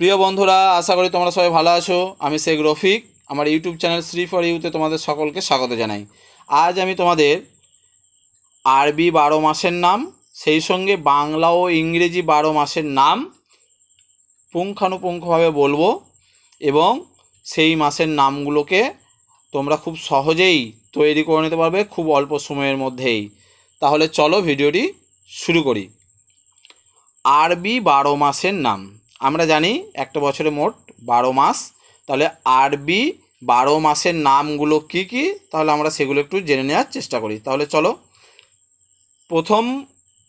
প্রিয় বন্ধুরা, আশা করি তোমরা সবাই ভালো আছো। আমি শেখ রফিক। আমার ইউটিউব চ্যানেল শ্রী ফর ইউতে তোমাদের সকলকে স্বাগত জানাই। আজ আমি তোমাদের আরবি বারো মাসের নাম, সেই সঙ্গে বাংলা ও ইংরেজি বারো মাসের নাম পুঙ্খানুপুঙ্খভাবে বলব এবং সেই মাসের নামগুলোকে তোমরা খুব সহজেই তৈরি করে নিতে পারবে খুব অল্প সময়ের মধ্যেই। তাহলে চলো ভিডিওটি শুরু করি। আরবি বারো মাসের নাম। আমরা জানি একটা বছরে মোট বারো মাস। তাহলে আরবি বারো মাসের নামগুলো কি কি? তাহলে আমরা সেগুলো একটু জেনে নেওয়ার চেষ্টা করি। তাহলে চলো, প্রথম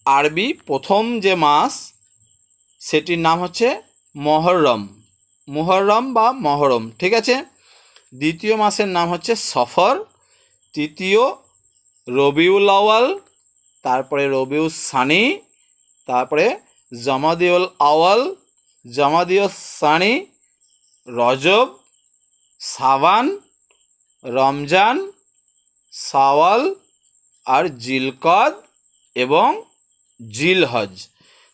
আরবি, প্রথম যে মাস, সেটির নাম হচ্ছে মহরম। মুহররম বা মহরম, ঠিক আছে? দ্বিতীয় মাসের নাম হচ্ছে সফর, তৃতীয় রবিউল আওয়াল তারপরে রবিউল সানি, তারপরে জমাদিউল আওয়াল জমাদিউল সানি, রজব, সাবান, রমজান, সাওয়াল আর জিলকদ এবং জিলহজ।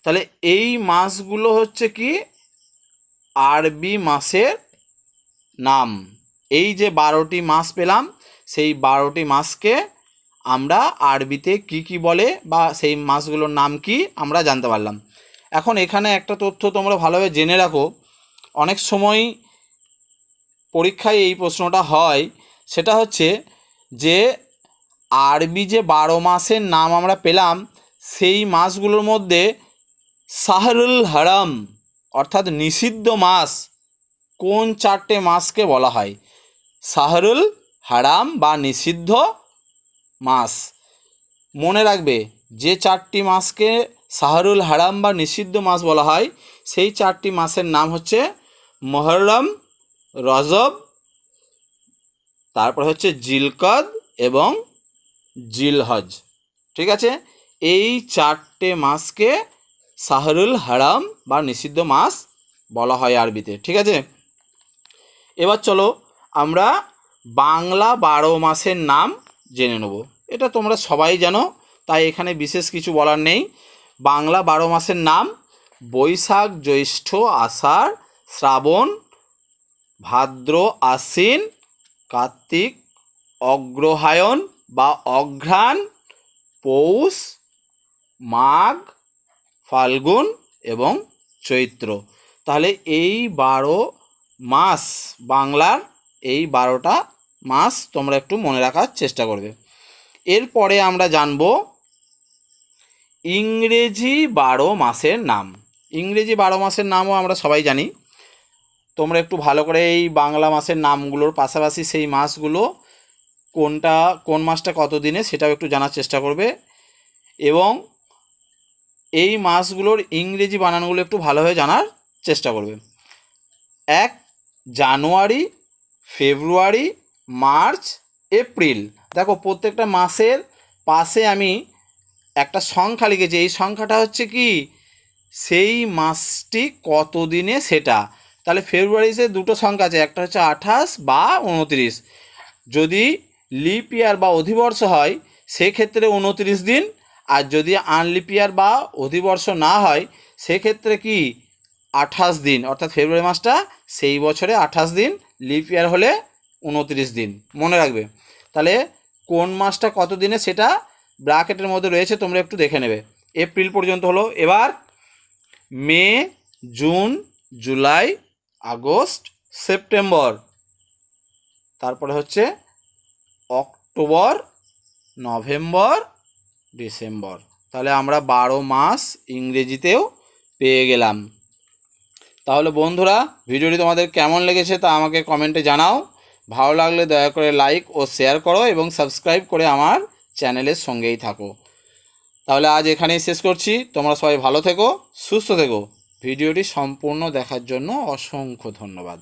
তাহলে এই মাসগুলো হচ্ছে কি? আরবি মাসের নাম। এই যে বারোটি মাস পেলাম, সেই বারোটি মাসকে আমরা আরবিতে কি কি বলে বা সেই মাসগুলোর নাম কি আমরা জানতে পারলাম। এখন এখানে একটা তথ্য তোমরা ভালোভাবে জেনে রাখো। অনেক সময় পরীক্ষায় এই প্রশ্নটা হয়, সেটা হচ্ছে যে আরবি যে বারো মাসের নাম আমরা পেলাম, সেই মাসগুলোর মধ্যে শাহরুল হারাম, অর্থাৎ নিষিদ্ধ মাস কোন চারটে মাসকে বলা হয়? শাহরুল হারাম বা নিষিদ্ধ মাস। মনে রাখবে, যে চারটি মাসকে শাহরুল হারাম বা নিষিদ্ধ মাস বলা হয়। সেই চারটি মাসের নাম হচ্ছে মহরম, রজব, তারপর হচ্ছে জিলকদ এবং জিলহজ। ঠিক আছে? এই চারটে মাসকে শাহরুল হারাম বা নিষিদ্ধ মাস বলা হয় আরবিতে। ঠিক আছে? এবার চলো আমরা বাংলা বারো মাসের নাম জেনে নেব। এটা তোমরা সবাই জানো, তাই এখানে বিশেষ কিছু বলার নেই। বাংলা বারো মাসের নাম, বৈশাখ জ্যৈষ্ঠ আষাঢ় শ্রাবণ, ভাদ্র আশ্বিন, কার্তিক অগ্রহায়ণ বা অঘ্রাণ, পৌষ, মাঘ, ফাল্গুন এবং চৈত্র। তাহলে এই বারো মাস বাংলার এই বারোটা মাস তোমরা একটু মনে রাখার চেষ্টা করবে। এরপরে আমরা জানব ইংরেজি বারো মাসের নাম। ইংরেজি বারো মাসের নামও আমরা সবাই জানি। তোমরা একটু ভালো করে এই বাংলা মাসের নামগুলোর পাশাপাশি সেই মাসগুলো, কোনটা, কোন মাসটা কত দিনে সেটাও একটু জানার চেষ্টা করবে। এবং এই মাসগুলোর ইংরেজি বানানগুলো একটু ভালোভাবে জানার চেষ্টা করবে। এক, জানুয়ারি, ফেব্রুয়ারি, মার্চ, এপ্রিল। দেখো, প্রত্যেকটা মাসের পাশে আমি একটা সংখ্যা লিখেছে, এই সংখ্যাটা হচ্ছে কি? সেই মাসটি কত দিনে সেটা? তাহলে ফেব্রুয়ারিতে দুটো সংখ্যা আছে, একটা হচ্ছে আঠাশ বা উনত্রিশ। যদি লিপ ইয়ার বা অধিবর্ষ হয়, সেক্ষেত্রে উনত্রিশ দিন, আর যদি আনলিপ ইয়ার বা অধিবর্ষ না হয়, সেক্ষেত্রে কি? আঠাশ দিন, অর্থাৎ ফেব্রুয়ারি মাসটা সেই বছরে আঠাশ দিন, লিপ ইয়ার হলে উনত্রিশ দিন। মনে রাখবে। তাহলে কোন মাসটা কত দিনে সেটা? ব্র্যাকেটের মধ্যে রয়েছে, তোমরা একটু দেখে নেবে। এপ্রিল পর্যন্ত হলো, এবার May, June, July, August, September. তারপরে হচ্ছে অক্টোবর, নভেম্বর, ডিসেম্বর। তাহলে আমরা বারো মাস ইংরেজিতেও পেয়ে গেলাম। তাহলে বন্ধুরা, ভিডিওটি তোমাদের কেমন লেগেছে তা আমাকে কমেন্টে জানাও। ভালো লাগলে দয়া করে লাইক ও শেয়ার করো এবং সাবস্ক্রাইব করে আমার চ্যানেলের সঙ্গেই থাকো। তাহলে আজ এখানেই শেষ করছি। তোমরা সবাই ভালো থেকো, সুস্থ থেকো। ভিডিওটি সম্পূর্ণ দেখার জন্য অসংখ্য ধন্যবাদ।